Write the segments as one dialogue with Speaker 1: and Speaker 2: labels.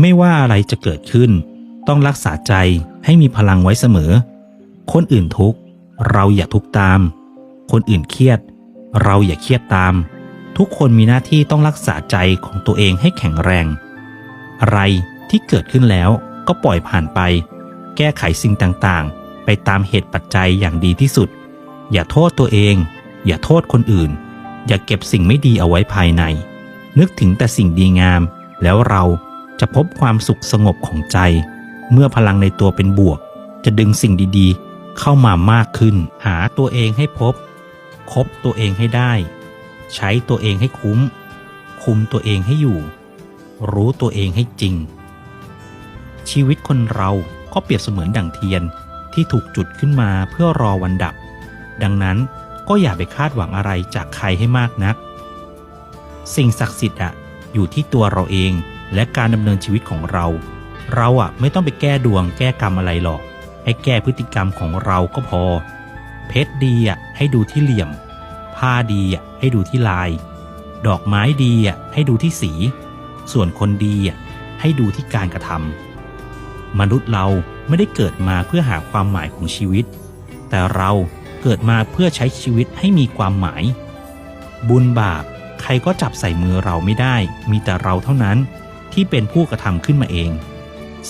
Speaker 1: ไม่ว่าอะไรจะเกิดขึ้น ต้องรักษาใจให้มีพลังไว้เสมอ คนอื่นทุกข์เราอย่าทุกข์ตาม คนอื่นเครียด เราอย่าเครียดตาม ทุกคนมีหน้าที่ต้องรักษาใจของตัวเองให้แข็งแรง อะไรที่เกิดขึ้นแล้วก็ปล่อยผ่านไป แก้ไขสิ่งต่างๆ ไปตามเหตุปัจจัยอย่างดีที่สุด อย่าโทษตัวเอง อย่าโทษคนอื่น อย่าเก็บสิ่งไม่ดีเอาไว้ภายใน นึกถึงแต่สิ่งดีงาม แล้วเรา จะพบความสุขสงบของใจ เมื่อพลังในตัวเป็นบวก จะดึงสิ่งดีๆ เข้ามามากขึ้น หาตัวเองให้พบ คบตัวเองให้ได้ ใช้ตัวเองให้คุ้ม คุมตัวเองให้อยู่ รู้ตัวเองให้จริง ชีวิตคนเราก็เปรียบเสมือนดั่งเทียนที่ถูกจุดขึ้นมาเพื่อรอวันดับ ดังนั้นก็อย่าไปคาดหวังอะไรจากใครให้มากนัก สิ่งศักดิ์สิทธิ์อะอยู่ที่ตัวเราเอง และการดำเนินชีวิตของเรา เราอะไม่ต้องไปแก้ดวงแก้กรรมอะไรหรอก ให้แก้พฤติกรรมของเราก็พอ เพชรดีอะให้ดูที่เหลี่ยม ผ้าดีอะให้ดูที่ลาย ดอกไม้ดีอะให้ดูที่สี ส่วนคนดีอะให้ดูที่การกระทำมนุษย์เราไม่ได้เกิดมาเพื่อหาความหมายของชีวิต แต่เราเกิดมาเพื่อใช้ชีวิตให้มีความหมาย บุญบาปใครก็จับใส่มือเราไม่ได้ มีแต่เราเท่านั้น ที่เป็นผู้กระทำขึ้นมาเอง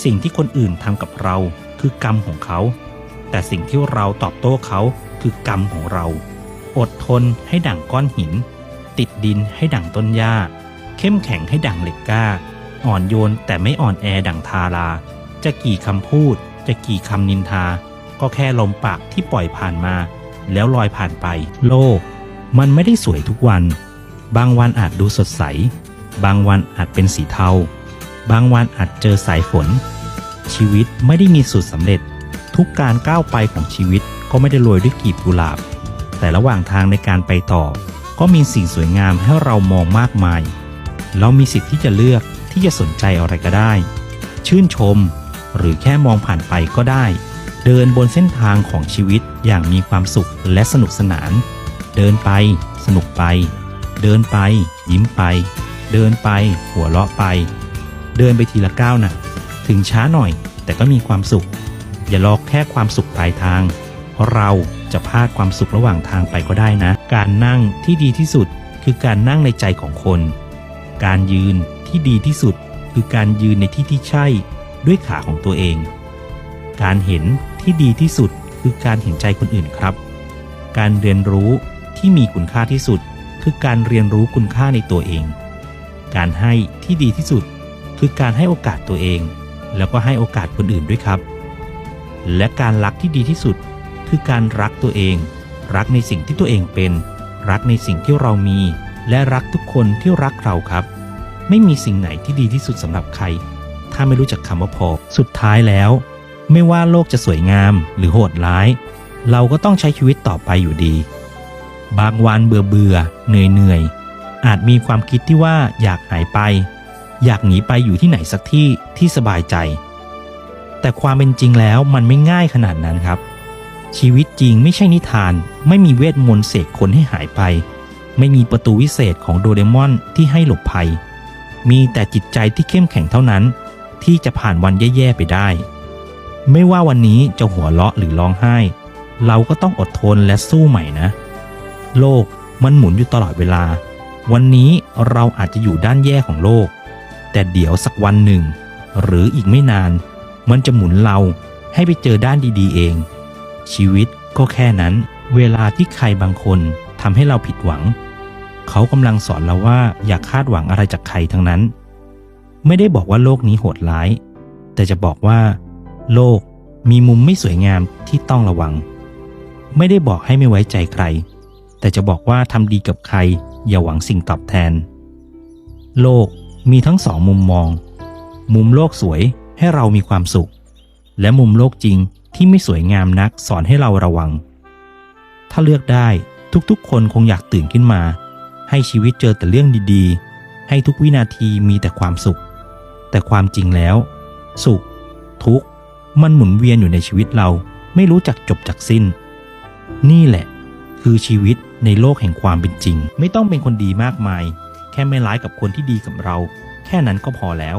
Speaker 1: สิ่งที่คนอื่นทำกับเราคือกรรมของเขา แต่สิ่งที่เราตอบโต้เขาคือกรรมของเรา อดทนให้ดั่งก้อนหิน ติดดินให้ดั่งต้นหญ้า เข้มแข็งให้ดั่งเหล็กกล้า อ่อนโยนแต่ไม่อ่อนแอดั่งทารา จะกี่คำพูด จะกี่คำนินทา ก็แค่ลมปากที่ปล่อยผ่านมา แล้วลอยผ่านไป โลก มันไม่ได้สวยทุกวัน บางวันอาจดูสดใส บางวันอาจเป็นสีเทา บางวันอาจเจอสายฝน ชีวิตไม่ได้มีสูตรสำเร็จ ทุกการก้าวไปของชีวิตก็ไม่ได้โรยด้วยกีบกุหลาบ แต่ระหว่างทางในการไปต่อ ก็มีสิ่งสวยงามให้เรามองมากมาย เรามีสิทธิ์ที่จะเลือกที่จะสนใจอะไรก็ได้ ชื่นชม หรือแค่มองผ่านไปก็ได้ เดินบนเส้นทางของชีวิตอย่างมีความสุขและสนุกสนาน เดินไป สนุกไป เดินไป ยิ้มไป เดินไป หัวเราะไป เดินไปทีละก้าวนะถึงช้าหน่อยแต่ก็มีความสุข อย่ารอแค่ความสุขปลายทาง เพราะเราจะพลาดความสุขระหว่างทางไปก็ได้นะ การนั่งที่ดีที่สุดคือการนั่งในใจของคน การยืนที่ดีที่สุดคือการยืนในที่ที่ใช่ด้วยขาของตัวเอง การเห็นที่ดีที่สุดคือการเห็นใจคนอื่นครับ การเรียนรู้ที่มีคุณค่าที่สุด คือการเรียนรู้คุณค่าในตัวเอง การให้ที่ดีที่สุด คือการให้โอกาสตัวเอง แล้วก็ให้โอกาสคนอื่นด้วยครับ และการรักที่ดีที่สุด คือการรักตัวเอง รักในสิ่งที่ตัวเองเป็น รักในสิ่งที่เรามี และรักทุกคนที่รักเราครับ ไม่มีสิ่งไหนที่ดีที่สุดสำหรับใคร ถ้าไม่รู้จักคำว่าพอ สุดท้ายแล้ว ไม่ว่าโลกจะสวยงามหรือโหดร้าย เราก็ต้องใช้ชีวิตต่อไปอยู่ดี บางวันเบื่อเบื่อเหนื่อยเหนื่อย อาจมีความคิดที่ว่าอยากหายไป อยากหนีไปอยู่ที่ไหนสักที่ที่สบายใจ แต่ความเป็นจริงแล้วมันไม่ง่ายขนาดนั้นครับ ชีวิตจริงไม่ใช่นิทาน ไม่มีเวทมนต์เสกคนให้หายไป ไม่มีประตูวิเศษของโดเรมอนที่ให้หลบภัย มีแต่จิตใจที่เข้มแข็งเท่านั้น ที่จะผ่านวันแย่ๆไปได้ ไม่ว่าวันนี้จะหัวเราะหรือร้องไห้ เราก็ต้องอดทนและสู้ใหม่นะ โลกมันหมุนอยู่ตลอดเวลา วันนี้เราอาจจะอยู่ด้านแย่ของโลก แต่เดี๋ยวสักวันหนึ่ง หรืออีกไม่นาน มันจะหมุนเราให้ไปเจอด้านดีๆเอง ชีวิตก็แค่นั้น เวลาที่ใครบางคนทำให้เราผิดหวัง เขากำลังสอนเราว่าอย่าคาดหวังอะไรจากใครทั้งนั้น ไม่ได้บอกว่าโลกนี้โหดร้าย แต่จะบอกว่า โลกมีมุมไม่สวยงามที่ต้องระวัง ไม่ได้บอกให้ไม่ไว้ใจใคร แต่จะบอกว่าทำดีกับใคร อย่าหวังสิ่งตอบแทน โลกมีทั้งสองมุมมอง มุมโลกสวยให้เรามีความสุข และมุมโลกจริงที่ไม่สวยงามนักสอนให้เราระวัง ถ้าเลือกได้ทุกๆ คนคงอยากตื่นขึ้นมา ให้ชีวิตเจอแต่เรื่องดีๆ ให้ทุกวินาทีมีแต่ความสุข แต่ความจริงแล้ว สุข ทุกข์มันหมุนเวียนอยู่ในชีวิตเราไม่รู้จักจบจากสิ้น นี่แหละ คือชีวิต ในโลกแห่งความเป็นจริง ไม่ต้องเป็นคนดีมากมาย แค่ไม่ร้ายกับคนที่ดีกับเรา แค่นั้นก็พอแล้ว